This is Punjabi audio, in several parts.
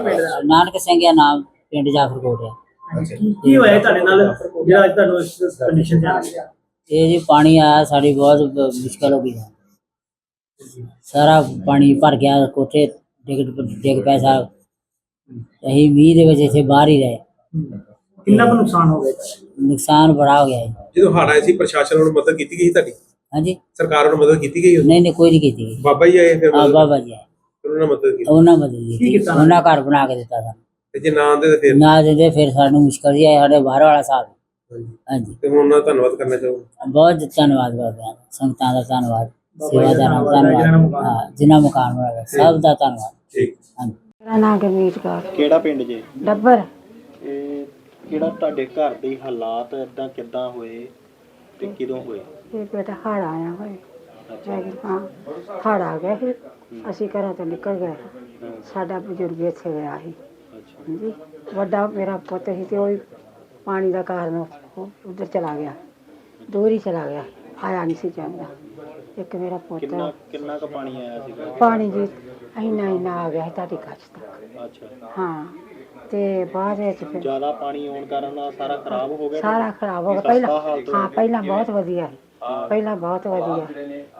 ਪਿੰਡ ਦਾ? ਨਾਨਕ ਸਿੰਘ ਦਾ ਨਾਮ ਪਿੰਡ ਜਾਫਰਕੋਟ ਹੈ ਕੀ ਕੀ ਹੋਇਆ ਤੁਹਾਡੇ ਨਾਲ? ਜਿਹੜਾ ਅੱਜ ਤੁਹਾਨੂੰ ਇਸ ਕੰਡੀਸ਼ਨ ਚ ਇਹ ਜੀ ਪਾਣੀ ਆਇਆ ਸਾਡੀ ਬਹੁਤ ਬ- ਮੁਸ਼ਕਲ ਹੋ ਗਈ ਹੈ ਸਾਰਾ ਪਾਣੀ ਭਰ ਗਿਆ ਕੋਠੇ ਡਿੱਗ ਡਿੱਗ ਪਿਆ ਸਾਹਿਬ ਅਸੀਂ ਮੀਂਹ ਦੇ ਵਿੱਚ ਇੱਥੇ ਬਾਹਰ ਹੀ ਰਹੇ। ਕਿੰਨਾ ਕੁ ਨੁਕਸਾਨ ਹੋ ਗਿਆ ਨੁਕਸਾਨ ਬੜਾ ਹੋ ਗਿਆ ਜੀ। ਜਦੋਂ ਹੜ੍ਹ ਆਏ ਸੀ ਪ੍ਰਸ਼ਾਸਨ ਵੱਲੋਂ ਮਦਦ ਕੀਤੀ ਗਈ ਸੀ ਤੁਹਾਡੀ? ਹਾਂਜੀ। ਸਰਕਾਰ ਵੱਲੋਂ ਮਦਦ ਕੀਤੀ ਗਈ? ਨਹੀਂ ਨਹੀਂ ਕੋਈ ਨਹੀਂ ਕੀਤੀ ਬਾਬਾ ਜੀ ਆਏ ਫਿਰ ਆ ਬਾਬਾ ਜੀ ਆਏ। ਉਹਨਾਂ ਨੇ ਮਦਦ ਕੀਤੀ। ਉਹਨਾਂ ਮਦਦ ਕੀ ਕੀਤੀ ਕੀਤਾ? ਉਹਨਾਂ ਘਰ ਬਣਾ ਕੇ ਦਿੱਤਾ ਸਾਨੂੰ। ਤੇ ਜੇ ਨਾ ਆਉਂਦੇ ਤਾਂ ਫਿਰ? ਨਾ ਦਿੰਦੇ ਫਿਰ ਸਾਨੂੰ ਮੁਸ਼ਕਲ ਹੀ ਆਈ ਸਾਡੇ ਬਾਹਰ ਵਾਲਾ ਸਾਹਿਬ। ਹਾਂਜੀ। ਤੇ ਹੁਣ ਉਹਨਾਂ ਦਾ ਧੰਨਵਾਦ ਕਰਨਾ ਚਾਹੂੰਗਾ? ਬਹੁਤ ਧੰਨਵਾਦ ਕਰਦੇ ਹਾਂ ਸੰਗਤਾਂ ਦਾ ਧੰਨਵਾਦ। ਸੇਵਾਦਾਰਾਂ ਦਾ ਧੰਨਵਾਦ। ਹੈ, ਜਿਨ੍ਹਾਂ ਮਕਾਨ ਬਣਾਇਆ ਸਭ ਦਾ ਧੰਨਵਾਦ। ਠੀਕ। ਹਾਂਜੀ। ਮੇਰਾ ਨਾਮ ਗਰਮੀਤ ਕੌਰ। ਕਿਹੜਾ ਪਿੰਡ ਜੇ? ਡੱਬਰ। ਇਹ ਕਿਹੜਾ ਤੁਹਾਡੇ ਘਰ ਦੇ ਹਾਲਾਤ ਇਦਾਂ ਕਿੱਦਾਂ ਹੋਏ ਤੇ ਕਿਦੋਂ ਹੋਏ? ਇਹ ਬੇਟਾ ਹੜ ਆਇਆ ਹੋਏ। ਹਾਂ। ਹੜ ਆ ਗਿਆ ਸੀ। ਅਸੀਂ ਘਰਾਂ ਤੋਂ ਨਿਕਲ ਗਏ। ਸਾਡਾ ਬਜ਼ੁਰਗ ਇੱਥੇ ਗਿਆ ਸੀ। ਹਾਂਜੀ। ਵੱਡਾ ਮੇਰਾ ਪੁੱਤ ਸੀ ਤੇ ਉਹ ਵੀ ਪਾਣੀ ਦਾ ਕਾਰਨ ਉਧਰ ਚਲਾ ਗਿਆ। ਦੂਰ ਹੀ ਚਲਾ ਗਿਆ। ਆਇਆ ਨਹੀਂ ਸੀ ਜਾਂਦਾ। ਇੱਕ ਮੇਰਾ ਪੁੱਤ ਕਿੰਨਾ ਕਿੰਨਾ ਕੁ ਪਾਣੀ ਆਇਆ ਸੀਗਾ? ਪਾਣੀ ਜੀ ਇੰਨਾ ਇੰਨਾ ਆ ਗਿਆ ਸੀ ਤੁਹਾਡੀ ਕੱਚ ਤੱਕ ਅੱਛਾ। ਹਾਂ। ਤੇ ਬਾਅਦ ਵਿੱਚ ਫਿਰ ਜ਼ਿਆਦਾ ਪਾਣੀ ਆਉਣ ਕਾਰਨ ਸਾਰਾ ਖਰਾਬ ਹੋ ਗਿਆ ਸਾਰਾ ਖਰਾਬ ਹੋ ਗਿਆ। ਪਹਿਲਾਂ ਹਾਂ ਪਹਿਲਾਂ ਬਹੁਤ ਵਧੀਆ ਸੀ। ਪਹਿਲਾਂ ਬਹੁਤ ਵਧੀਆ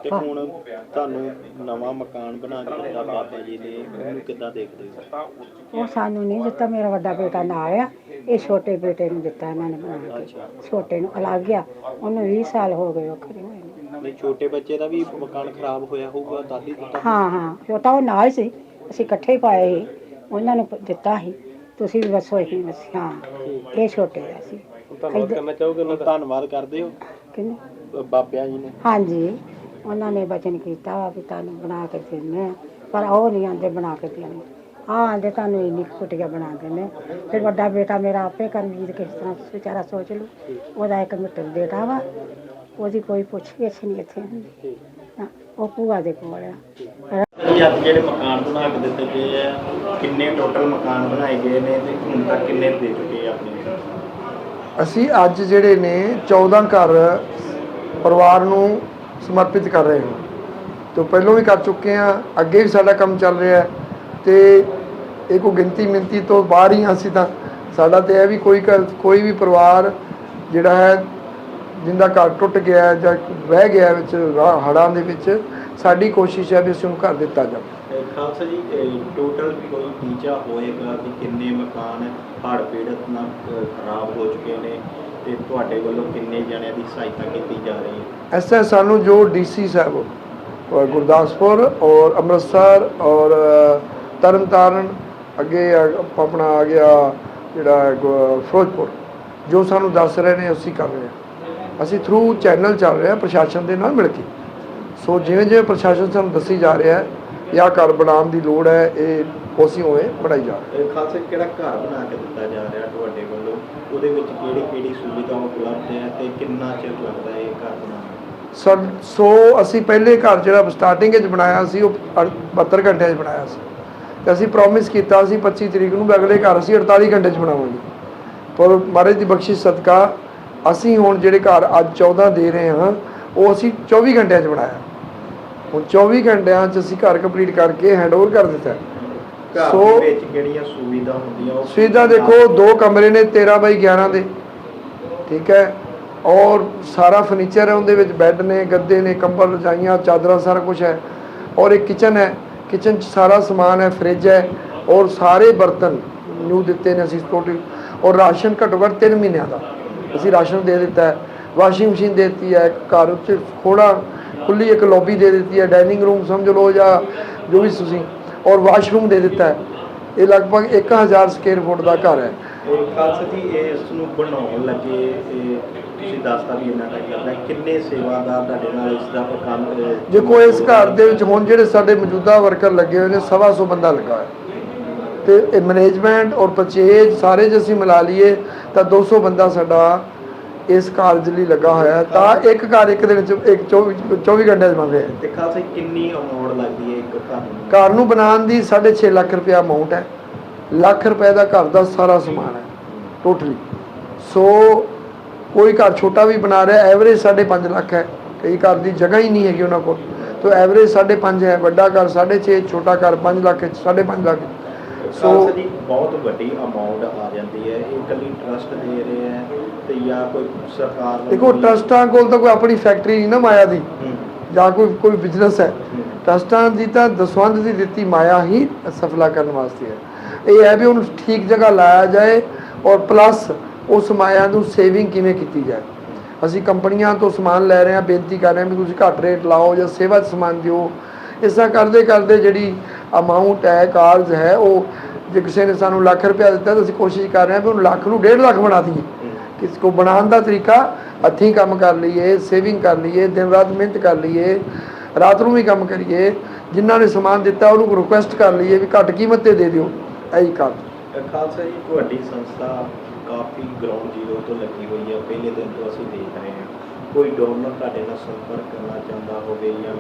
ਤੇ ਹੁਣ ਤੁਹਾਨੂੰ ਨਵਾਂ ਮਕਾਨ ਬਣਾ ਕੇ ਦਿੱਤਾ ਬਾਬਾ ਜੀ ਨੇ ਉਹਨੂੰ ਕਿੱਦਾਂ ਦੇਖਦੇ ਹੋ? ਉਹ ਸਾਨੂੰ ਨਹੀਂ ਦਿੱਤਾ ਮੇਰਾ ਵੱਡਾ ਬੇਟਾ ਨਾ ਆਇਆ। ਇਹ ਛੋਟੇ ਬੇਟੇ ਨੂੰ ਦਿੱਤਾ ਇਹਨਾਂ ਨੇ ਬਣਾ ਕੇ। ਛੋਟੇ ਨੂੰ ਅਲੱਗ ਗਿਆ ਉਹਨੂੰ 20 ਸਾਲ ਹੋ ਗਏ ਵੱਖਰੇ ਹੋਏ ਨੂੰ। ਨਹੀਂ ਛੋਟੇ ਬੱਚੇ ਦਾ ਵੀ ਮਕਾਨ ਖਰਾਬ ਹੋਇਆ ਹੋਊਗਾ ਦਾਦੀ ਦਿੱਤਾ ਹਾਂ ਹਾਂ। ਛੋਟਾ ਉਹ ਨਾਲ ਸੀ। ਅਸੀਂ ਇਕੱਠੇ ਹੀ ਪਾਏ ਸੀ। ਉਹਨਾਂ ਨੂੰ ਪ- ਦਿੱਤਾ ਸੀ। ਤੁਸੀਂ ਵੀ ਬਸ ਹੋਈ ਬਸ ਹਾਂ। ਇਹ ਛੋਟੇ ਆ ਸੀ ਧੰਨਵਾਦ ਕਰਨਾ ਚਾਹੋਗੇ ਉਹਨਾਂ ਦਾ? ਧੰਨਵਾਦ ਕਰਦੇ ਹੋ। ਕਿੰਨੇ ਬ- ਬਾਬਿਆਂ ਜੀ ਨੇ। ਹਾਂਜੀ ਉਹਨਾਂ ਨੇ ਬਚਨ ਕੀਤਾ ਵਾ ਵੀ ਤੁਹਾਨੂੰ ਬਣਾ ਕੇ ਆ ਪਰ ਉਹ ਨਹੀਂ ਆਂਦੇ ਬਣਾ ਕੇ ਦੇਣੇ। ਆ ਆਂਦੇ ਤੁਹਾਨੂੰ ਇੰਨੀ ਕੁ ਕੁਟੀਆ ਬਣਾ ਆ। ਫਿਰ ਵੱਡਾ ਬੇਟਾ ਮੇਰਾ ਆਪੇ ਕਰਮਜੀਤ ਕਿਸ ਤਰ੍ਹਾਂ ਵਿਚਾਰਾ ਸੋਚ ਲੂ। ਉਹਦਾ ਇੱਕ ਮਿੱਟਰ ਬੇਟਾ ਵਾ। ਉਹਦੀ ਕੋਈ ਪੁੱਛ ਗਿੱਛ ਨਹੀਂ ਇੱਥੇ। ਹੁੰਦੀ ਹਾਂ, ਉਹ ਭੂਆ ਦੇ ਕੋਲ ਆ। ਜੀ ਅੱਜ ਜਿਹੜੇ ਮਕਾਨ ਬਣਾ ਕੇ ਦਿੱਤੇ ਗਏ ਆ ਕਿੰਨੇ ਟੋਟਲ ਮਕਾਨ ਬਣਾਏ ਗਏ ਨੇ ਤੇ ਹੁਣ ਤੱਕ ਕਿੰਨੇ ਦੇ ਚੁੱਕੇ ਆ ਆਪਣੇ? ਅਸੀਂ ਅੱਜ ਜਿਹੜੇ ਨੇ 14 ਘਰ ਪਰਿਵਾਰ ਨੂੰ ਸਮਰਪਿਤ ਕਰ ਰਹੇ ਹਾਂ। ਤੋਂ ਪਹਿਲਾਂ ਵੀ ਕਰ ਚੁੱਕੇ ਹਾਂ, ਅੱਗੇ ਵੀ ਸਾਡਾ ਕੰਮ ਚੱਲ ਰਿਹਾ ਹੈ ਤੇ ਇਹ ਕੋਈ ਗਿਣਤੀ ਮਿੰਤੀ ਤੋਂ ਬਾਹਰ ਹੀ ਹਾਂ ਅਸੀਂ ਤਾਂ। ਸਾਡਾ ਤੇ ਇਹ ਵੀ ਕੋਈ ਘਰ- ਕੋਈ ਵੀ ਪਰਿਵਾਰ ਜਿਹੜਾ ਹੈ, ਜਿੰਦਾ ਘਰ ਟੁੱਟ ਗਿਆ ਜਾਂ ਰਹਿ ਗਿਆ ਵਿੱਚ ਰਾ- ਹੜ੍ਹਾਂ ਦੇ ਵਿੱਚ, ਸਾਡੀ ਕੋਸ਼ਿਸ਼ ਹੈ ਵੀ ਅਸੀਂ ਉਹਨੂੰ ਘਰ ਦਿੱਤਾ ਜਾਵੇ। ਖਾਲਸਾ ਜੀ ਟੋਟਲ ਕੋਈ ਹੋਏਗਾ ਕਿ ਕਿੰਨੇ ਮਕਾਨ ਹੜ੍ਹ ਪੀੜਤ ਨਾਲ ਖਰਾਬ ਹੋ ਚੁੱਕੇ ਨੇ ਤੇ ਤੁਹਾਡੇ ਵੱਲੋਂ ਕਿੰਨੇ ਜਣਿਆਂ ਦੀ ਸਹਾਇਤਾ ਕੀਤੀ ਜਾ ਰਹੀ ਹੈ? ऐसा ਸਾਨੂੰ ਜੋ ਡੀਸੀ ਸਾਹਿਬ ਔਰ ਗੁਰਦਾਸਪੁਰ ਔਰ ਅੰਮ੍ਰਿਤਸਰ ਔਰ ਤਰਨਤਾਰਨ, ਅੱਗੇ ਆਪਣਾ ਆ ਗਿਆ ਜਿਹੜਾ ਫਿਰੋਜ਼ਪੁਰ, ਜੋ ਸਾਨੂੰ ਦੱਸ ਰਹੇ ਨੇ ਅਸੀਂ ਕਰ ਰਹੇ ਹਾਂ। ਅਸੀਂ ਥਰੂ ਚੈਨਲ ਚੱਲ ਰਹੇ ਹਾਂ ਪ੍ਰਸ਼ਾਸਨ ਦੇ ਨਾਲ ਮਿਲ ਕੇ। ਸੋ ਜਿਵੇਂ ਜਿਵੇਂ ਪ੍ਰਸ਼ਾਸਨ ਸਾਨੂੰ ਦੱਸੀ ਜਾ ਰਿਹਾ ਹੈ ਜਾਂ ਘਰ ਬਣਾਉਣ ਦੀ ਲੋੜ ਹੈ ਇਹ ਉਸੇ ਉਵੇਂ ਬਣਾਈ ਜਾ ਰਹੀ ਖਾਲਸਾ ਕਿਹੜਾ ਘਰ ਬਣਾ ਕੇ ਦਿੱਤਾ ਜਾ ਰਿਹਾ ਤੁਹਾਡੇ ਵੱਲੋਂ? ਉਹਦੇ ਵਿੱਚ ਕਿਹੜੀ ਕਿਹੜੀ ਸੁਵਿਧਾ ਉਪਲਬਧ ਹੈ ਤੇ ਕਿੰਨਾ ਚਿਰ ਲੱਗਦਾ ਹੈ ਇਹ ਘਰ ਬਣਾਉਣ ਨੂੰ? ਸਰ ਸੋ ਅਸੀਂ ਪਹਿਲੇ ਘਰ ਜਿਹੜਾ ਸਟਾਰਟਿੰਗ ਵਿੱਚ ਬਣਾਇਆ ਸੀ ਉਹ ਅੜ- 72 ਘੰਟਿਆਂ 'ਚ ਬਣਾਇਆ ਸੀ। ਤੇ ਅਸੀਂ ਪ੍ਰੋਮਿਸ ਕੀਤਾ ਸੀ 25 ਤਰੀਕ ਨੂੰ ਵੀ ਅਗਲੇ ਘਰ ਅਸੀਂ 48 ਘੰਟੇ 'ਚ ਬਣਾਵਾਂਗੇ। ਪਰ ਮਹਾਰਾਜ ਦੀ ਬਖਸ਼ਿਸ਼ ਸਦਕਾ ਅਸੀਂ ਹੁਣ ਜਿਹੜੇ ਘਰ ਅੱਜ 14 ਦੇ ਰਹੇ ਹਾਂ ਉਹ ਅਸੀਂ 24 ਘੰਟਿਆਂ 'ਚ ਬਣਾਇਆ। ਹੁਣ 24 ਘੰਟਿਆਂ 'ਚ ਅਸੀਂ ਘਰ ਕੰਪਲੀਟ ਕਰਕੇ ਹੈਂਡਓਵਰ ਕਰ ਦਿੱਤਾ। ਘਰ ਸੋ- ਦੇ ਵਿੱਚ ਕਿਹੜੀਆਂ ਸੁਵਿਧਾ ਹੁੰਦੀਆਂ? ਉਹ ਸੁਵਿਧਾ ਦੇਖੋ ਦੋ ਕਮਰੇ ਨੇ 13 ਬਾਈ 11 ਦੇ। ਠੀਕ ਹੈ? ਔਰ ਸਾਰਾ ਫਰਨੀਚਰ ਹੈ ਉਹਦੇ ਵਿੱਚ ਬੈੱਡ ਨੇ ਗੱਦੇ ਨੇ ਕੰਬਲ ਰਜਾਈਆਂ ਚਾਦਰਾਂ ਸਾਰਾ ਕੁਝ ਹੈ। ਔਰ ਇੱਕ ਕਿਚਨ ਹੈ। ਕਿਚਨ 'ਚ ਸਾਰਾ ਸਮਾਨ ਹੈ ਫ੍ਰਿਜ ਹੈ। ਔਰ ਸਾਰੇ ਬਰਤਨ ਨੂੰ ਦਿੱਤੇ ਨੇ ਅਸੀਂ ਟੋਟਲ ਔਰ ਰਾਸ਼ਨ ਘੱਟੋ ਘੱਟ 3 ਮਹੀਨਿਆਂ ਦਾ। ਅਸੀਂ ਰਾਸ਼ਨ ਦੇ ਦਿੱਤਾ ਹੈ। ਵਾਸ਼ਿੰਗ ਮਸ਼ੀਨ ਦੇ ਦਿੱਤੀ ਹੈ। ਘਰ ਉੱਤੇ ਖੋੜਾ ਖੁੱਲੀ ਇੱਕ ਲੌਬੀ ਦੇ ਦਿੱਤੀ ਹੈ ਡਾਈਨਿੰਗ ਰੂਮ ਸਮਝ ਲਓ ਜਾਂ ਜੋ ਵੀ ਤੁਸੀਂ ਔਰ ਵਾਸ਼ਰੂਮ ਦੇ ਦਿੱਤਾ ਹੈ। ਇਹ ਲਗਭਗ 1000 ਸਕੁਅਰ ਫੁੱਟ ਦਾ ਘਰ ਹੈ। ਇਹ ਖਾਲਸਾ ਜੀ ਇਹ ਇਸ ਨੂੰ ਬਣਾਉਣ ਲੱਗੇ ਇਹ ਤੁਸੀਂ ਦੱਸਤਾ ਵੀ ਇੰਨਾ ਟਾਈਮ ਲੱਗਦਾ ਹੈ। ਕਿੰਨੇ ਸੇਵਾਦਾਰ ਤੁਹਾਡੇ ਨਾਲ ਇਸ ਦਾ ਕੰਮ ਦੇਖੋ ਇਸ ਘਰ ਦੇ ਵਿੱਚ ਹੁਣ ਜਿਹੜੇ ਸਾਡੇ ਮੌਜੂਦਾ ਵਰਕਰ ਲੱਗੇ ਹੋਏ ਨੇ ਸਵਾ ਸੌ ਬੰਦਾ ਲੱਗਾ ਹੋਇਆ। ਤੇ ਇਹ ਮੈਨੇਜਮੈਂਟ ਔਰ ਪਰਚੇਜ ਸਾਰੇ ਜੇ ਅਸੀਂ ਮਿਲਾ ਲਈਏ ਤਾਂ 200 ਬੰਦਾ ਸਾਡਾ ਇਸ ਕਾਰਜ ਲਈ ਲੱਗਾ ਹੋਇਆ ਹੈ। ਤਾਂ ਇੱਕ ਘਰ ਇੱਕ ਦਿਨ ਚ ਇੱਕ 24 24 ਘੰਟੇ ਚ ਬਣ ਰਿਹਾ ਹੈ। ਤੇ ਖਾਲਸਾ ਜੀ ਕਿੰਨੀ ਅਮਾਉਂਟ ਲੱਗਦੀ ਹੈ ਇੱਕ ਘਰ ਨੂੰ? ਘਰ ਨੂੰ ਬਣਾਉਣ ਦੀ 6.5 ਲੱਖ ਰੁਪਇਆ ਅਮਾਉਂਟ ਹੈ। ਲੱਖ ਰੁਪਏ ਦਾ ਘਰ ਦਾ ਸਾਰਾ ਸਮਾਨ ਹੈ ਟੋਟਲੀ ਸੋ ਕੋਈ ਘਰ ਛੋਟਾ ਵੀ ਬਣਾ ਰਿਹਾ ਐਵਰੇਜ 5.5 ਲੱਖ ਹੈ। ਕਈ ਘਰ ਦੀ ਜਗ੍ਹਾ ਹੀ ਨਹੀਂ ਹੈਗੀ ਉਹਨਾਂ ਕੋਲ। ਤੋ ਐਵਰੇਜ 5.5 ਹੈ ਵੱਡਾ ਘਰ 6.5 ਛੋਟਾ ਘਰ 5 ਲੱਖ 5.5 ਲੱਖ। ਖਾਲਸਾ ਜੀ ਬਹੁਤ ਵੱਡੀ ਅਮਾਉਂਟ ਆ ਜਾਂਦੀ ਹੈ। ਇਹ ਇਕੱਲੀ ਟਰਸਟ ਦੇ ਰਹੇ ਹੈ ਤੇ ਜਾਂ ਕੋਈ ਸਰਕਾਰ ਵੱਲੋਂ ਦੇਖੋ ਵੀ- ਟਰਸਟਾਂ ਕੋਲ ਤਾਂ ਕੋਈ ਆਪਣੀ ਫੈਕਟਰੀ ਨਹੀਂ ਨਾ ਮਾਇਆ ਦੀ। ਹੂੰ, ਜਾਂ ਕੋਈ ਕੋਈ ਬਿਜ਼ਨਸ ਹੈ। ਹੂੰ। ਟਰਸਟਾਂ ਦੀ ਤਾਂ ਦਸਵੰਧ ਦੀ ਦਿੱਤੀ ਮਾਇਆ ਹੀ ਸਫਲਾ ਕਰਨ ਵਾਸਤੇ ਹੈ। ਇਹ ਹੈ ਵੀ ਉਹਨੂੰ ਠੀਕ ਜਗ੍ਹਾ ਲਾਇਆ ਜਾਏ ਔਰ ਪਲੱਸ ਉਸ ਮਾਇਆ ਨੂੰ ਸੇਵਿੰਗ ਕਿਵੇਂ ਕੀਤੀ ਜਾਏ। ਅਸੀਂ ਕੰਪਨੀਆਂ ਤੋਂ ਸਮਾਨ ਲੈ ਰਹੇ ਹਾਂ ਬੇਨਤੀ ਕਰ ਰਹੇ ਹਾਂ ਵੀ ਤੁਸੀਂ ਘੱਟ ਰੇਟ ਲਾਓ ਜਾਂ ਸੇਵਾ ਸਮਾਨ ਦਿਓ। ਇਸ ਕਰਦੇ ਕਰਦੇ ਜਿਹੜੀ ਅਮਾਉਂਟ ਹੈ ਕਾਰਜ ਹੈ, ਉਹ ਜੇ ਕਿਸੇ ਨੇ ਸਾਨੂੰ ਲੱਖ ਰੁਪਇਆ ਦਿੱਤਾ ਤਾਂ ਅਸੀਂ ਕੋਸ਼ਿਸ਼ ਕਰ ਰਹੇ ਹਾਂ ਵੀ ਉਹਨੂੰ ਲੱਖ ਨੂੰ ਡੇਢ ਲੱਖ ਬਣਾ ਦਈਏ। ਕਿਸ ਕੋ ਬਣਾਉਣ ਦਾ ਤਰੀਕਾ, ਹੱਥੀਂ ਕੰਮ ਕਰ ਲਈਏ ਸੇਵਿੰਗ ਕਰ ਲਈਏ, ਦਿਨ ਰਾਤ ਮਿਹਨਤ ਕਰ ਲਈਏ, ਰਾਤ ਨੂੰ ਵੀ ਕੰਮ ਕਰੀਏ, ਜਿਨ੍ਹਾਂ ਨੇ ਸਮਾਨ ਦਿੱਤਾ ਉਹਨੂੰ ਰਿਕੁਐਸਟ ਕਰ ਲਈਏ ਵੀ ਘੱਟ ਕੀਮਤ ਤੇ ਦੇ ਦਿਓ। ਇਹੀ ਕੰਮ। ਖਾਲਸਾ ਜੀ, ਤੁਹਾਡੀ ਸੰਸਥਾ ਕਾਫੀ ਗਰਾਊਂਡ ਜ਼ੀਰੋ ਤੋਂ ਲੱਗੀ ਹੋਈ ਹੈ। ਪਹਿਲੇ ਦਿਨ ਤੋਂ ਅਸੀਂ ਦੇਖ ਰਹੇ ਹਾਂ। ਕੋਈ ਡੋਨਰ ਤੁਹਾਡੇ ਨਾਲ ਸੰਪਰਕ ਕਰਨਾ ਚਾਹੁੰਦਾ ਹੋਵੇ ਜਾਂ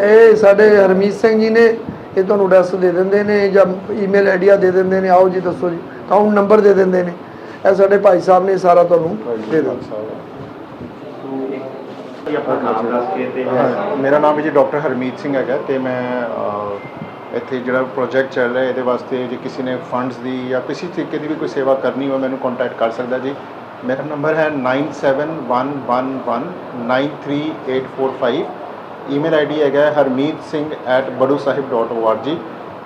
ਇਹ ਸਾਡੇ ਹਰਮੀਤ ਸਿੰਘ ਜੀ ਨੇ ਇਹ ਤੁਹਾਨੂੰ ਐਡਰੈਸ ਦੇ ਦਿੰਦੇ ਨੇ ਜਾਂ ਈਮੇਲ ਆਈਡੀਆ ਦੇ ਦਿੰਦੇ ਨੇ। ਆਓ ਜੀ ਦੱਸੋ ਜੀ। ਅਕਾਊਂਟ ਨੰਬਰ ਦੇ ਦਿੰਦੇ ਨੇ। ਇਹ ਸਾਡੇ ਭਾਈ ਸਾਹਿਬ ਨੇ ਸਾਰਾ ਤੁਹਾਨੂੰ ਦੇ ਦਿੱਤਾ। ਮੇਰਾ ਨਾਮ ਹੈ ਜੀ ਡਾਕਟਰ ਹਰਮੀਤ ਸਿੰਘ ਹੈਗਾ ਤੇ ਮੈਂ ਇੱਥੇ ਜਿਹੜਾ ਪ੍ਰੋਜੈਕਟ ਚੱਲ ਰਿਹਾ ਇਹਦੇ ਵਾਸਤੇ ਜੇ ਕਿਸੇ ਨੇ ਫੰਡਸ ਦੀ ਜਾਂ ਕਿਸੇ ਤਰੀਕੇ ਦੀ ਵੀ ਕੋਈ ਸੇਵਾ ਕਰਨੀ ਹੋਵੇ ਮੈਨੂੰ ਕੰਟੈਕਟ ਕਰ ਸਕਦਾ ਜੀ। ਮੇਰਾ ਨੰਬਰ ਹੈ 9711193845 ਈਮੇਲ ਆਈਡੀ ਹੈਗਾ harmeet.singh@badusahib.org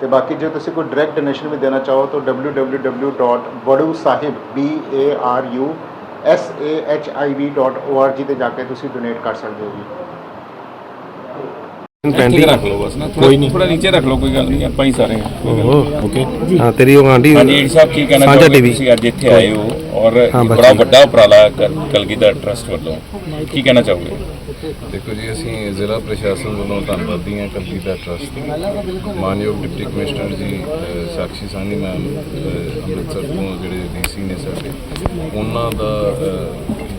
ਤੇ ਬਾਕੀ ਜੇ ਤੁਸੀਂ ਕੋਈ ਡਾਇਰੈਕਟ ਡੋਨੇਸ਼ਨ ਵੀ ਦੇਣਾ ਚਾਹੋ ਤਾਂ www.badusahib.org ਤੇ ਜਾ ਕੇ ਤੁਸੀਂ ਡੋਨੇਟ ਕਰ ਸਕਦੇ ਹੋ ਜੀ ਪੈਂਟਿੰਗ ਰੱਖ ਲਓ ਬਸ ਨਾ ਕੋਈ ਨਹੀਂ ਥੋੜਾ ਨੀਚੇ ਰੱਖ ਲਓ ਕੋਈ ਗੱਲ ਨਹੀਂ ਆਪਾਂ ਹੀ ਸਾਰੇ ਹਾਂ ਕੋਈ ਗੱਲ ਨਹੀਂ। ਓਕੇ। ਹਾਂ ਤੇਰੀ ਉਹ ਆਂਟੀ ਹਾਂਜੀ ਏਡ ਸਾਹਿਬ ਕੀ ਕਹਿਣਾ ਸਾਂਝਾ ਚਾਹੋਗੇ TV ਤੁਸੀਂ ਅੱਜ ਇੱਥੇ ਆਏ ਹੋ ਔਰ ਹਾਂ, ਬੜਾ ਬੱਚੇ। ਵੱਡਾ ਉਪਰਾਲਾ ਕਲ- ਕਲਗੀਧਰ ਟਰਸਟ ਵੱਲੋਂ। ਕੀ ਕਹਿਣਾ ਚਾਹੋਗੇ? ਦੇਖੋ ਜੀ ਅਸੀਂ ਜ਼ਿਲ੍ਹਾ ਪ੍ਰਸ਼ਾਸਨ ਵੱਲੋਂ ਧੰਨਵਾਦੀ ਹਾਂ ਕਲਗੀਧਰ ਟਰਸਟ ਮਾਨਯੋਗ ਡਿਪਟੀ ਕਮਿਸ਼ਨਰ ਜੀ ਅ, ਸਾਕਸ਼ੀ ਸਾਨੀ ਮੈਮ ਅ, ਅੰਮ੍ਰਿਤਸਰ ਤੋਂ ਜਿਹੜੇ ਡੀਸੀ ਨੇ ਸਾਡੇ ਉਹਨਾਂ ਦਾ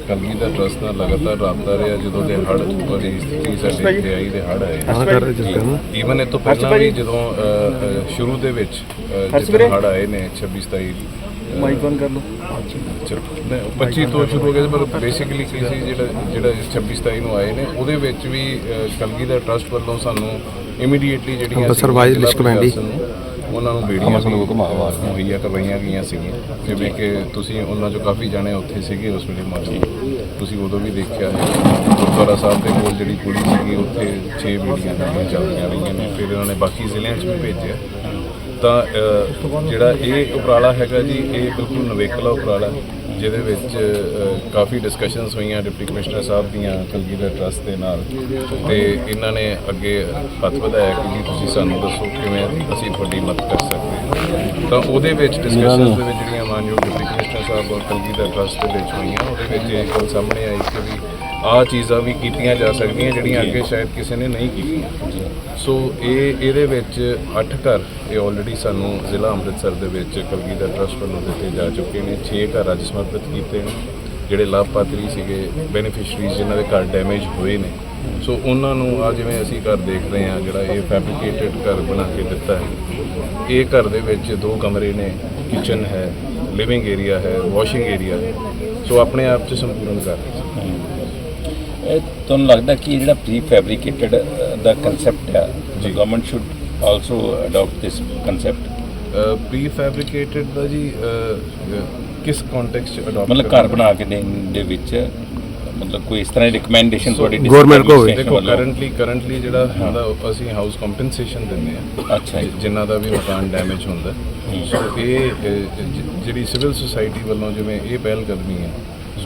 ਕਲਗੀਧਰ ਟਰਸਟ ਨਾਲ ਲਗਾਤਾਰ ਰਾਬਤਾ ਰਿਹਾ ਜਦੋਂ ਦੇ ਹੜ੍ਹ ਵਾਲੀ ਸਥਿਤੀ ਸਾਡੇ ਇੱਥੇ ਆਈ ਦੇ ਹੜ੍ਹ ਆਏ। ਕਰ ਜਿਸ ਤਰ੍ਹਾਂ। ਈਵਨ ਇਹ ਤੋਂ ਪਹਿਲਾਂ ਵੀ ਜਦੋਂ ਸ਼ੁਰੂ ਦੇ ਵਿੱਚ ਜਦੋਂ ਹੜ੍ਹ ਆਏ ਨੇ 26 27 ਮਾਈਕ ਬੰਦ ਕਰ ਲਓ। 25 ਤੋਂ ਸ਼ੁਰੂ ਹੋ ਗਿਆ ਪਰ ਬੇਸਿਕਲੀ ਕੀ ਸੀ ਜਿਹੜਾ ਜਿਹੜਾ 26 27 ਨੂੰ ਆਏ ਨੇ ਉਹਦੇ ਵਿੱਚ ਵੀ ਅ, ਕਲਗੀਧਰ ਟਰਸਟ ਵੱਲੋਂ ਸਾਨੂੰ ਇਮੀਡੀਏਟਲੀ ਜਿਹੜੀਆਂ ਅੰਮ੍ਰਿਤਸਰ ਸੀ ਵਾਈਜ਼ ਜ਼ਿਲ੍ਹਾ ਲਿਸਟ ਕਮੈਂਡੀ। ਪ੍ਰਸ਼ਾਸਨ ਨੂੰ ਉਹਨਾਂ ਨੂੰ ਬੇੜੀਆਂ ਵੀ ਮੁਹੱਈਆ ਕਰਵਾਈਆਂ ਗਈਆਂ ਸੀਗੀਆਂ। ਜਿਵੇਂ ਕਿ ਤੁਸੀਂ ਉਹਨਾਂ ਚੋਂ ਕਾਫੀ ਜਾਣੇ ਉੱਥੇ ਸੀਗੇ ਉਸ ਵੇਲੇ ਮੌਜੂਦ ਤੁਸੀਂ ਉਦੋਂ ਵੀ ਦੇਖਿਆ ਹੈ। ਗੁਰਦੁਆਰਾ ਸਾਹਿਬ ਦੇ ਕੋਲ ਜਿਹੜੀ ਕੁੜੀ ਸੀਗੀ, ਉੱਥੇ 6 ਬੇੜੀਆਂ ਜਿਹੜੀਆਂ ਚੱਲਦੀਆਂ ਰਹੀਆਂ ਨੇ, ਫਿਰ ਉਹਨਾਂ ਨੇ ਬਾਕੀ ਜ਼ਿਲ੍ਹਿਆਂ 'ਚ ਵੀ ਭੇਜਿਆ। ਤਾਂ ਜਿਹੜਾ ਇਹ ਉਪਰਾਲਾ ਹੈਗਾ ਜੀ, ਇਹ ਬਿਲਕੁਲ ਨਵੇਕਲਾ ਉਪਰਾਲਾ ਜਿਹਦੇ ਵਿੱਚ ਕਾਫੀ ਡਿਸਕਸ਼ਨਸ ਹੋਈਆਂ ਡਿਪਟੀ ਕਮਿਸ਼ਨਰ ਸਾਹਿਬ ਦੀਆਂ, ਕਲਗੀਧਰ ਟਰਸਟ ਦੇ ਨਾਲ। ਤੇ ਇਹਨਾਂ ਨੇ ਅੱਗੇ ਹੱਥ ਵਧਾਇਆ ਕਿ ਜੀ, ਤੁਸੀਂ ਸਾਨੂੰ ਦੱਸੋ ਕਿਵੇਂ ਅਸੀਂ ਤੁਹਾਡੀ ਮਦਦ ਕਰ ਸਕਦੇ ਹਾਂ। ਤਾਂ ਉਹਦੇ ਵਿੱਚ ਡਿਸਕਸ਼ਨਸ ਦੇ ਵਿੱਚ ਜਿਹੜੀਆਂ ਮਾਨਯੋਗ ਡਿਪਟੀ ਕਮਿਸ਼ਨਰ ਸਾਹਿਬ ਔਰ ਕਲਗੀਧਰ ਟਰਸਟ ਦੇ ਵਿੱਚ ਹੋਈਆਂ, ਉਹਦੇ ਵਿੱਚ ਇਹ ਗੱਲ ਸਾਹਮਣੇ ਆਈ ਕਿ ਵੀ ਆਹ ਚੀਜ਼ਾਂ ਵੀ ਕੀਤੀਆਂ ਜਾ ਸਕਦੀਆਂ ਜਿਹੜੀਆਂ ਅੱਗੇ ਸ਼ਾਇਦ ਕਿਸੇ ਨੇ ਨਹੀਂ ਕੀਤੀਆਂ। ਸੋ ਇਹ ਇਹਦੇ ਵਿੱਚ 8 ਘਰ ਇਹ ਆਲਰੇਡੀ ਸਾਨੂੰ ਜ਼ਿਲ੍ਹਾ ਅੰਮ੍ਰਿਤਸਰ ਦੇ ਵਿੱਚ ਕਲਗੀਧਰ ਟਰਸਟ ਵੱਲੋਂ ਦਿੱਤੇ ਜਾ ਚੁੱਕੇ ਨੇ। 6 ਘਰ ਅੱਜ ਸਮਰਪਿਤ ਕੀਤੇ ਨੇ ਜਿਹੜੇ ਲਾਭਪਾਤਰੀ ਸੀਗੇ ਬੈਨੀਫੀਸ਼ੀਅਰੀਜ਼ ਜਿਨ੍ਹਾਂ ਦੇ ਘਰ ਡੈਮੇਜ ਹੋਏ ਨੇ। ਸੋ ਉਹਨਾਂ ਨੂੰ ਆ ਜਿਵੇਂ ਅਸੀਂ ਘਰ ਦੇਖ ਰਹੇ ਹਾਂ ਜਿਹੜਾ ਇਹ ਫੈਬਰੀਕੇਟਡ ਘਰ ਬਣਾ ਕੇ ਦਿੱਤਾ ਹੈ। ਇਹ ਘਰ ਦੇ ਵਿੱਚ ਦੋ ਕਮਰੇ ਨੇ ਕਿਚਨ ਹੈ ਲਿਵਿੰਗ ਏਰੀਆ ਹੈ ਵਾਸ਼ਿੰਗ ਏਰੀਆ ਹੈ। ਸੋ ਆਪਣੇ ਆਪ 'ਚ ਸੰਪੂਰਨ ਘਰ ਹੈ। ਇਹ ਤੁਹਾਨੂੰ ਲੱਗਦਾ ਕਿ ਇਹ ਜਿਹੜਾ ਪ੍ਰੀ ਫੈਬਰੀਕੇਟਡ ਦਾ ਕਨਸੈਪਟ ਹੈ ਜੀ। Government should also adopt this concept prefabricated ਦਾ ਜੀ ਕਿਸ ਕੰਟੈਕਸਟ ਚ ਅਡਾਪਟ ਮਤਲਬ ਘਰ ਬਣਾ ਕੇ ਦੇਣ ਦੇ ਵਿੱਚ ਮਤਲਬ ਕੋਈ ਇਸ ਤਰ੍ਹਾਂ ਦੀ ਰਿਕਮੈਂਡੇਸ਼ਨ ਤੁਹਾਡੀ government ਕੋਲ ਦੇਖੋ? ਕਰੰਟਲੀ ਕਰੰਟਲੀ ਜਿਹੜਾ ਹੁੰਦਾ ਅਸੀਂ ਹਾਊਸ ਕੰਪਨਸੇਸ਼ਨ ਦਿੰਦੇ ਆ ਅੱਛਾ ਜਿਨ੍ਹਾਂ ਦਾ ਵੀ ਮਕਾਨ ਡੈਮੇਜ ਹੁੰਦਾ। ਸੋ ਇਹ ਜਿਹੜੀ ਸਿਵਲ ਸੁਸਾਇਟੀ ਵੱਲੋਂ ਜਿਵੇਂ ਇਹ ਪਹਿਲ ਕਦਮੀ ਹੈ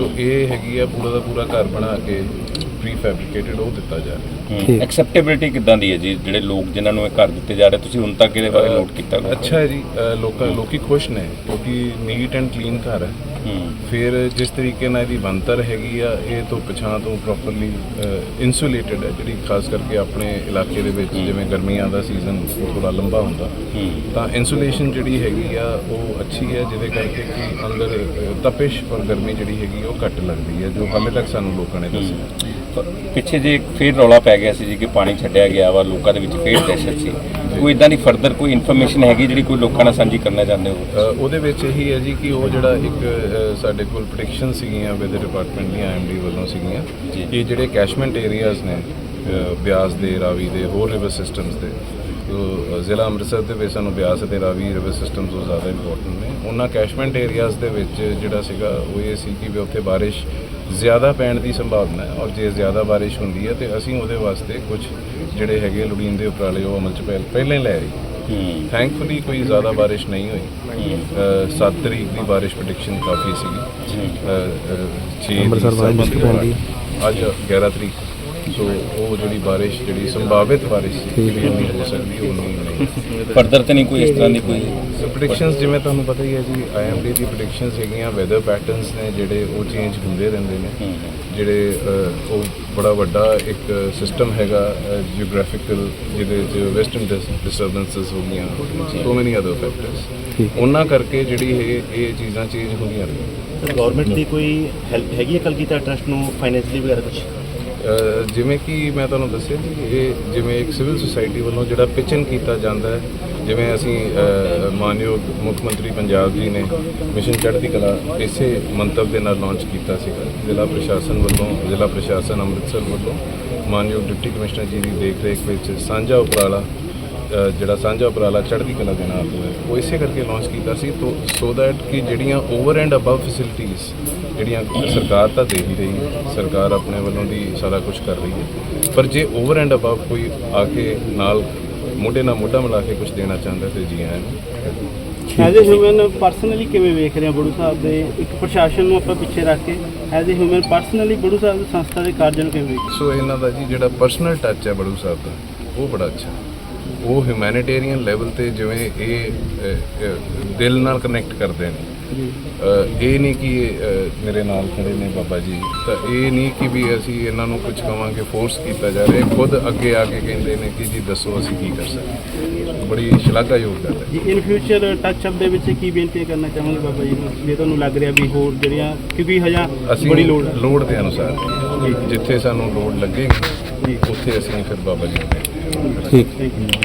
ਸੋ ਇਹ ਹੈਗੀ ਆ ਪੂਰਾ ਦਾ ਪੂਰਾ ਘਰ ਬਣਾ ਕੇ। ਪ੍ਰੀ ਫੈਬਰੀਕੇਟਡ ਉਹ ਦਿੱਤਾ ਜਾ ਰਿਹਾ। ਠੀਕ। ਐਕਸੈਪਟੇਬਿਲਿਟੀ ਕਿਦਾਂ ਦੀ ਹੈ ਜੀ? ਜਿਹੜੇ ਲੋਕ ਜਿਨ੍ਹਾਂ ਨੂੰ ਇਹ ਘਰ ਦਿੱਤੇ ਜਾ ਰਹੇ ਤੁਸੀਂ ਹੁਣ ਤੱਕ ਇਹਦੇ ਬਾਰੇ ਨੋਟ ਕੀਤਾ ਹੋਊਗਾ? ਅੱਛਾ ਹੈ ਜੀ ਲੋਕਾਂ ਲੋਕੀ ਖੁਸ਼ ਨੇ ਕਿਉਂਕਿ ਨੀਟ ਐਂਡ ਕਲੀਨ ਘਰ ਹੈ। ਹੂੰ। ਫਿਰ ਜਿਸ ਤਰੀਕੇ ਨਾਲ ਇਹਦੀ ਬਣਤਰ ਹੈਗੀ ਆ ਇਹ ਤੋਂ ਪਛਾਂ ਤੋਂ ਪ੍ਰੋਪਰਲੀ ਇਨਸੂਲੇਟਡ ਹੈ ਜਿਹੜੀ ਖਾਸ ਕਰਕੇ ਆਪਣੇ ਇਲਾਕੇ ਦੇ ਵਿੱਚ ਜਿਵੇਂ ਗਰਮੀਆਂ ਦਾ ਸੀਜ਼ਨ ਥੋੜਾ ਲੰਬਾ ਹੁੰਦਾ ਹੂੰ। ਤਾਂ ਇਨਸੂਲੇਸ਼ਨ ਜਿਹੜੀ ਹੈਗੀ ਆ ਉਹ ਅੱਛੀ ਹੈ ਜਿਹਦੇ ਕਰਕੇ ਕਿ ਅੰਦਰ ਅ, ਤਪਸ਼ ਔਰ ਗਰਮੀ ਜਿਹੜੀ ਹੈਗੀ ਉਹ ਘੱਟ ਲੱਗਦੀ ਹੈ ਜੋ ਹਾਲੇ ਤੱਕ ਸਾਨੂੰ ਲੋਕਾਂ ਨੇ ਦੱਸਿਆ। ਪਿੱਛੇ ਜੇ ਫੇਰ ਰੌਲਾ ਪੈ ਗਿਆ ਸੀ ਜੀ ਕਿ ਪਾਣੀ ਛੱਡਿਆ ਗਿਆ ਵਾ ਲੋਕਾਂ ਦੇ ਵਿੱਚ ਫੇਰ ਦਹਿਸ਼ਤ ਸੀ। ਕੋਈ ਇਦਾਂ ਦੀ ਫਰਦਰ ਕੋਈ ਇਨਫੋਰਮੇਸ਼ਨ ਹੈਗੀ ਜਿਹੜੀ ਕੋਈ ਲੋਕਾਂ ਨਾਲ ਸਾਂਝੀ ਕਰਨਾ ਚਾਹੁੰਦੇ ਹੋ? ਉਹਦੇ ਵਿੱਚ ਇਹੀ ਹੈ ਜੀ ਕਿ ਉਹ ਜਿਹੜਾ ਇੱਕ ਸਾਡੇ ਕੋਲ ਪ੍ਰੈਡਿਕਸ਼ਨ ਸੀਗੀਆਂ ਵਿਦ ਡਿਪਾਰਟਮੈਂਟ ਦੀਆਂ ਐਮਡੀ ਵੱਲੋਂ ਸੀਗੀਆਂ। ਕਿ ਜਿਹੜੇ ਕੈਸ਼ਮੈਂਟ ਏਰੀਆਜ਼ ਨੇ ਬਿਆਸ ਦੇ ਰਾਵੀ ਦੇ ਹੋਰ ਰਿਵਰ ਸਿਸਟਮਸ ਦੇ ਅ, ਜ਼ਿਲ੍ਹਾ ਅੰਮ੍ਰਿਤਸਰ ਦੇ ਵਿੱਚ ਸਾਨੂੰ ਬਿਆਸ ਅਤੇ ਰਾਵੀ ਰਿਵਰ ਸਿਸਟਮ ਤੋਂ ਜ਼ਿਆਦਾ ਇੰਪੋਰਟੈਂਟ ਨੇ। ਉਹਨਾਂ ਕੈਸ਼ਮੈਂਟ ਏਰੀਆਜ਼ ਦੇ ਵਿੱਚ ਜਿਹੜਾ ਸੀਗਾ ਉਹ ਇਹ ਸੀ ਕਿ ਵੀ ਉੱਥੇ ਬਾਰਿਸ਼ ਜ਼ਿਆਦਾ ਪੈਣ ਦੀ ਸੰਭਾਵਨਾ ਹੈ ਔਰ ਜੇ ਜ਼ਿਆਦਾ ਬਾਰਿਸ਼ ਹੁੰਦੀ ਹੈ ਤੇ ਅਸੀਂ ਉਹਦੇ ਵਾਸਤੇ ਕੁਝ ਜਿਹੜੇ ਹੈਗੇ ਲੋੜੀਂਦੇ ਉਪਰਾਲੇ ਉਹ ਅਮਲ ਚ ਪਹਿਲ- ਪਹਿਲਾਂ ਹੀ ਲੈ ਆਏ। ਹੂੰ। ਥੈਂਕਫੁਲੀ ਕੋਈ ਜ਼ਿਆਦਾ ਬਾਰਿਸ਼ ਨਹੀਂ ਹੋਈ। 7 ਤਰੀਕ ਦੀ ਬਾਰਿਸ਼ ਪ੍ਰੈਡਿਕਸ਼ਨ ਕਾਫੀ ਸੀਗੀ। 6 ਅੰਮ੍ਰਿਤਸਰ ਬਾਰਿਸ਼ ਮੁਸ਼ਕਿਲ ਪੈਂਦੀ ਅੱਜ 11 ਤਰੀਕ। ਸੋ ਉਹ ਜਿਹੜੀ ਬਾਰਿਸ਼ ਜਿਹੜੀ ਸੰਭਾਵਿਤ ਬਾਰਿਸ਼ ਸੀ ਜਿਹੜੀ ਉਨੀ ਹੋ। ਸਕਦੀ ਉਹ ਨਹੀਂ ਨਹੀਂ ਫਰਦਰ ਤੇ ਨਹੀਂ ਕੋਈ ਇਸ ਤਰ੍ਹਾਂ ਦੀ ਕੋਈ ਪ੍ਰੈਡਿਕਸ਼ਨਸ ਜਿਵੇਂ ਤੁਹਾਨੂੰ ਪਤਾ ਹੀ ਹੈ ਜੀ ਆਈਐਮਡੀ ਦੀ ਪ੍ਰੈਡਿਕਸ਼ਨਸ ਹੈਗੀਆਂ ਵੈਦਰ ਪੈਟਰਨਸ ਨੇ ਜਿਹੜੇ ਉਹ ਚੇਂਜ ਹੁੰਦੇ ਰਹਿੰਦੇ ਨੇ। ਜਿਹੜੇ ਉਹ ਬੜਾ ਵੱਡਾ ਇੱਕ ਸਿਸਟਮ ਹੈਗਾ ਜੀਓਗ੍ਰਾਫਿਕਲ ਜਿਹਦੇ ਚ ਵੈਸਟਰਨ ਡਿਸਟਰਬੈਂਸਸ ਹੋ ਗਈਆਂ ਸੋ ਮੈਨੀ ਅਦਰ ਫੈਕਟਰਸ ਉਹਨਾਂ ਕਰਕੇ ਜਿਹੜੀ ਇਹ ਇਹ ਚੀਜ਼ਾਂ ਚੇਂਜ ਹੁੰਦੀਆਂ ਨੇ ਗਵਰਨਮੈਂਟ ਦੀ ਕੋਈ ਹੈਲਪ ਹੈਗੀ ਹੈ ਕਲਗੀਧਰ ਟਰਸਟ ਨੂੰ ਫਾਈਨੈਂਸ਼ਲੀ ਵਗੈਰਾ ਕੁਝ ਜਿਵੇਂ ਕਿ ਮੈਂ ਤੁਹਾਨੂੰ ਦੱਸਿਆ ਕਿ ਇਹ ਜਿਵੇਂ ਇੱਕ ਸਿਵਲ ਸੁਸਾਇਟੀ ਵੱਲੋਂ ਜਿਹੜਾ ਪਿਚਨ ਕੀਤਾ ਜਾਂਦਾ ਹੈ, ਜਿਵੇਂ ਅਸੀਂ ਮਾਨਯੋਗ ਮੁੱਖ ਮੰਤਰੀ ਪੰਜਾਬ ਜੀ ਨੇ ਮਿਸ਼ਨ ਚੜ੍ਹਦੀ ਕਲਾ ਇਸੇ ਮੰਤਵ ਦੇ ਨਾਲ ਲਾਂਚ ਕੀਤਾ ਸੀਗਾ। ਜ਼ਿਲ੍ਹਾ ਪ੍ਰਸ਼ਾਸਨ ਵੱਲੋਂ, ਜ਼ਿਲ੍ਹਾ ਪ੍ਰਸ਼ਾਸਨ ਅੰਮ੍ਰਿਤਸਰ ਵੱਲੋਂ ਮਾਨਯੋਗ ਡਿਪਟੀ ਕਮਿਸ਼ਨਰ ਜੀ ਦੀ ਦੇਖ ਰੇਖ ਵਿੱਚ ਸਾਂਝਾ ਉਪਰਾਲਾ ਜਿਹੜਾ ਸਾਂਝਾ ਉਪਰਾਲਾ ਚੜ੍ਹਦੀ ਕਲਾ ਦੇ ਨਾਲ ਹੋਇਆ, ਉਹ ਇਸੇ ਕਰਕੇ ਲਾਂਚ ਕੀਤਾ ਸੀ, ਤੋ ਸੋ ਦੈਟ ਕਿ ਜਿਹੜੀਆਂ ਓਵਰ ਐਂਡ ਅਬਵ ਫੈਸਿਲਿਟੀਆਂ ਜਿਹੜੀਆਂ ਸਰਕਾਰ ਤਾਂ ਦੇ ਹੀ ਰਹੀ ਹੈ ਸਰਕਾਰ ਆਪਣੇ ਵੱਲੋਂ ਦੀ ਸਾਰਾ ਕੁਝ ਕਰ ਰਹੀ ਹੈ। ਪਰ ਜੇ ਓਵਰ ਐਂਡ ਅਬਵ ਕੋਈ ਆ ਕੇ ਨਾਲ ਮੋਢੇ ਨਾਲ ਮੋਢਾ ਮਿਲਾ ਕੇ ਕੁਝ ਦੇਣਾ ਚਾਹੁੰਦਾ ਤੇ ਜੀ ਆਇਆਂ ਨੂੰ ਐਜ਼ ਅ ਹਿਊਮਨ ਪਰਸਨਲੀ ਕਿਵੇਂ ਵੇਖ ਰਹੇ ਹੋ ਬੜੂ ਸਾਹਿਬ ਦੇ? ਇੱਕ ਪ੍ਰਸ਼ਾਸਨ ਨੂੰ ਆਪਾਂ ਪਿੱਛੇ ਰੱਖ ਕੇ as a human personally Baru Sahib ਦੀ ਸੰਸਥਾ ਦੇ ਕਾਰਜਾਂ ਨੂੰ ਕਿਵੇਂ ਵੇਖ ਸੋ ਇਹਨਾਂ ਦਾ ਜੀ ਜਿਹੜਾ ਪਰਸਨਲ ਟੱਚ ਹੈ ਬੜੂ ਸਾਹਿਬ ਦਾ ਉਹ ਬੜਾ ਅੱਛਾ ਉਹ ਹਿਊਮੈਨਿਟੇਰੀਅਨ ਲੈਵਲ ਤੇ ਜਿਵੇਂ ਇਹ ਦਿਲ ਨਾਲ ਕਨੈਕਟ ਕਰਦੇ ਨੇ। ਇਹ ਨਹੀਂ ਕਿ ਮੇਰੇ ਨਾਲ ਖੜੇ ਨੇ ਬਾਬਾ ਜੀ। ਤਾਂ ਇਹ ਨਹੀਂ ਕਿ ਵੀ ਅਸੀਂ ਇਹਨਾਂ ਨੂੰ ਕੁਝ ਕਵਾਂਗੇ ਫੋਰਸ ਕੀਤਾ ਜਾ ਰਿਹਾ। ਖੁਦ ਅੱਗੇ ਆ ਕੇ ਕਹਿੰਦੇ ਨੇ ਕਿ ਜੀ ਦੱਸੋ ਅਸੀਂ ਕੀ ਕਰ ਸਕਦੇ ਬੜੀ ਸ਼ਲਾਘਾਯੋਗ ਗੱਲ ਹੈ। ਜੀ ਇਨ ਫਿਊਚਰ ਟੱਚ ਅਪ ਦੇ ਵਿੱਚ ਕੀ ਬੇਨਤੀ ਕਰਨਾ ਚਾਹਾਂਗੇ ਬਾਬਾ ਜੀ ਨੂੰ? ਜੇ ਤੁਹਾਨੂੰ ਲੱਗ ਰਿਹਾ ਵੀ ਹੋਰ ਜਿਹੜੀਆਂ ਕਿਉਂਕਿ ਹਜਾ ਅਸੀਂ ਬੜੀ ਲੋੜ ਲੋੜ ਦੇ ਅਨੁਸਾਰ ਜਿੱਥੇ ਸਾਨੂੰ ਲੋੜ ਲੱਗੇਗੀ ਉੱਥੇ ਅਸੀਂ ਫਿਰ ਬਾਬਾ ਜੀ ਨੂੰ। ਠੀਕ। Thank you